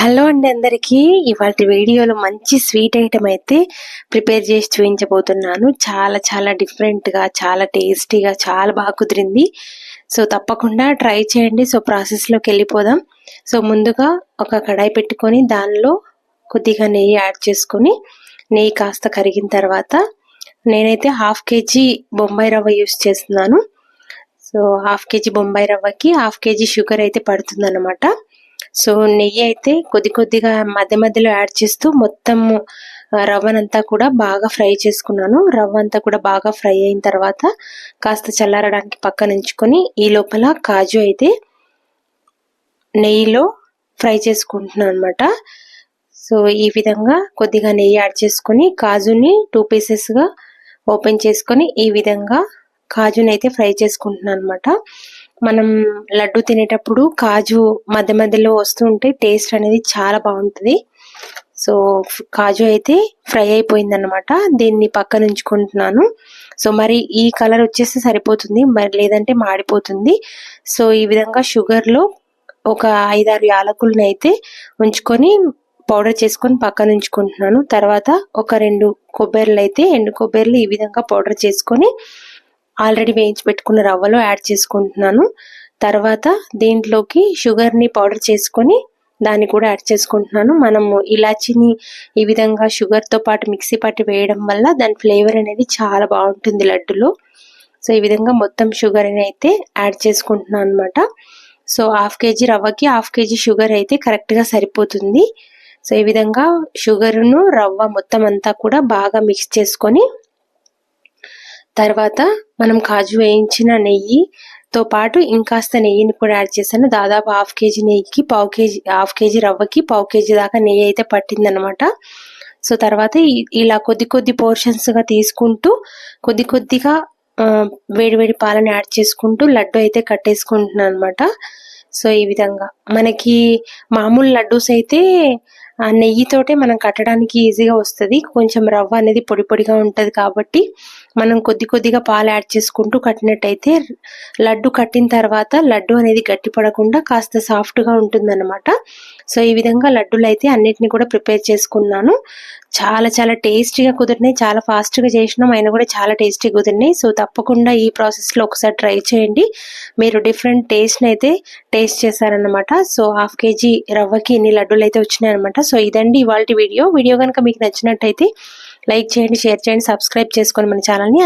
Hello అండి అందరికీ. ఇవాళ వీడియోలో మంచి స్వీట్ ఐటెం అయితే ప్రిపేర్ చేసి చూపించబోతున్నాను. చాలా చాలా డిఫరెంట్గా చాలా టేస్టీగా చాలా బాగా కుదిరింది. సో తప్పకుండా ట్రై చేయండి. సో ప్రాసెస్లోకి వెళ్ళిపోదాం. సో ముందుగా ఒక కడాయి పెట్టుకొని దానిలో కొద్దిగా నెయ్యి యాడ్ చేసుకొని నెయ్యి కాస్త కరిగిన తర్వాత నేనైతే హాఫ్ కేజీ బొంబాయి రవ్వ యూస్ చేస్తున్నాను. సో హాఫ్ కేజీ బొంబాయి రవ్వకి హాఫ్ కేజీ షుగర్ అయితే పడుతుందనమాట సో నెయ్యి అయితే కొద్ది కొద్దిగా మధ్య మధ్యలో యాడ్ చేస్తూ మొత్తం రవ్వనంతా కూడా బాగా ఫ్రై చేసుకున్నాను. రవ్వ అంతా కూడా బాగా ఫ్రై అయిన తర్వాత కాస్త చల్లారడానికి పక్కన ఉంచుకొని ఈ లోపల కాజు అయితే నెయ్యిలో ఫ్రై చేసుకుంటున్నాను అనమాట సో ఈ విధంగా కొద్దిగా నెయ్యి యాడ్ చేసుకొని కాజుని టూ పీసెస్గా ఓపెన్ చేసుకొని ఈ విధంగా కాజుని అయితే ఫ్రై చేసుకుంటున్నాను అనమాట మనం లడ్డు తినేటప్పుడు కాజు మధ్య మధ్యలో వస్తుంటే టేస్ట్ అనేది చాలా బాగుంటుంది. సో కాజు అయితే ఫ్రై అయిపోయింది అనమాట దీన్ని పక్కన ఉంచుకుంటున్నాను. సో మరి ఈ కలర్ వచ్చేస్తే సరిపోతుంది. మరి లేదంటే మాడిపోతుంది. సో ఈ విధంగా షుగర్లో ఒక ఐదారు యాలకులను అయితే ఉంచుకొని పౌడర్ చేసుకొని పక్కన ఉంచుకుంటున్నాను. తర్వాత ఒక రెండు కొబ్బరిలు అయితే ఎండు కొబ్బరిలు ఈ విధంగా పౌడర్ చేసుకొని ఆల్రెడీ వేయించి పెట్టుకున్న రవ్వలో యాడ్ చేసుకుంటున్నాను. తర్వాత దీంట్లోకి షుగర్ని పౌడర్ చేసుకొని దాన్ని కూడా యాడ్ చేసుకుంటున్నాను. మనము ఇలాచిని ఈ విధంగా షుగర్తో పాటు మిక్సీ పట్టి వేయడం వల్ల దాని ఫ్లేవర్ అనేది చాలా బాగుంటుంది లడ్డులో. సో ఈ విధంగా మొత్తం షుగర్ని అయితే యాడ్ చేసుకుంటున్నాను అనమాట సో హాఫ్ కేజీ రవ్వకి హాఫ్ కేజీ షుగర్ అయితే కరెక్ట్గా సరిపోతుంది. సో ఈ విధంగా షుగర్ను రవ్వ మొత్తం అంతా కూడా బాగా మిక్స్ చేసుకొని తర్వాత మనం కాజు వేయించిన నెయ్యితో పాటు ఇంకాస్త నెయ్యిని కూడా యాడ్ చేశాను. దాదాపు హాఫ్ కేజీ నెయ్యికి పావు కేజీ హాఫ్ కేజీ రవ్వకి పావు కేజీ దాకా నెయ్యి అయితే పట్టిందనమాట సో తర్వాత ఇలా కొద్ది కొద్ది పోర్షన్స్గా తీసుకుంటూ కొద్ది కొద్దిగా వేడివేడి పాలను యాడ్ చేసుకుంటూ లడ్డు అయితే కట్టేసుకుంటున్నాను అనమాట సో ఈ విధంగా. మనకి మామూలు లడ్డూస్ అయితే నెయ్యితోటే మనం కట్టడానికి ఈజీగా వస్తుంది. కొంచెం రవ్వ అనేది పొడి పొడిగా ఉంటుంది కాబట్టి మనం కొద్ది కొద్దిగా పాలు యాడ్ చేసుకుంటూ కట్టినట్టయితే లడ్డు కట్టిన తర్వాత లడ్డు అనేది గట్టి పడకుండా కాస్త సాఫ్ట్గా ఉంటుందన్నమాట. సో ఈ విధంగా లడ్డూలు అయితే అన్నిటిని కూడా ప్రిపేర్ చేసుకున్నాను. చాలా చాలా టేస్టీగా కుదిరినాయి. చాలా ఫాస్ట్గా చేసినాం. అయినా కూడా చాలా టేస్టీగా కుదిరినాయి. సో తప్పకుండా ఈ ప్రాసెస్లో ఒకసారి ట్రై చేయండి. మీరు డిఫరెంట్ టేస్ట్ని అయితే టేస్ట్ చేశారనమాట సో హాఫ్ కేజీ రవ్వకి ఇన్ని లడ్డూలు అయితే వచ్చినాయి అనమాట సో ఇదండి ఇవాళ వీడియో. వీడియో కనుక మీకు నచ్చినట్టయితే లైక్ చేయండి షేర్ చేయండి సబ్స్క్రైబ్ చేసుకోండి మన ఛానల్ని.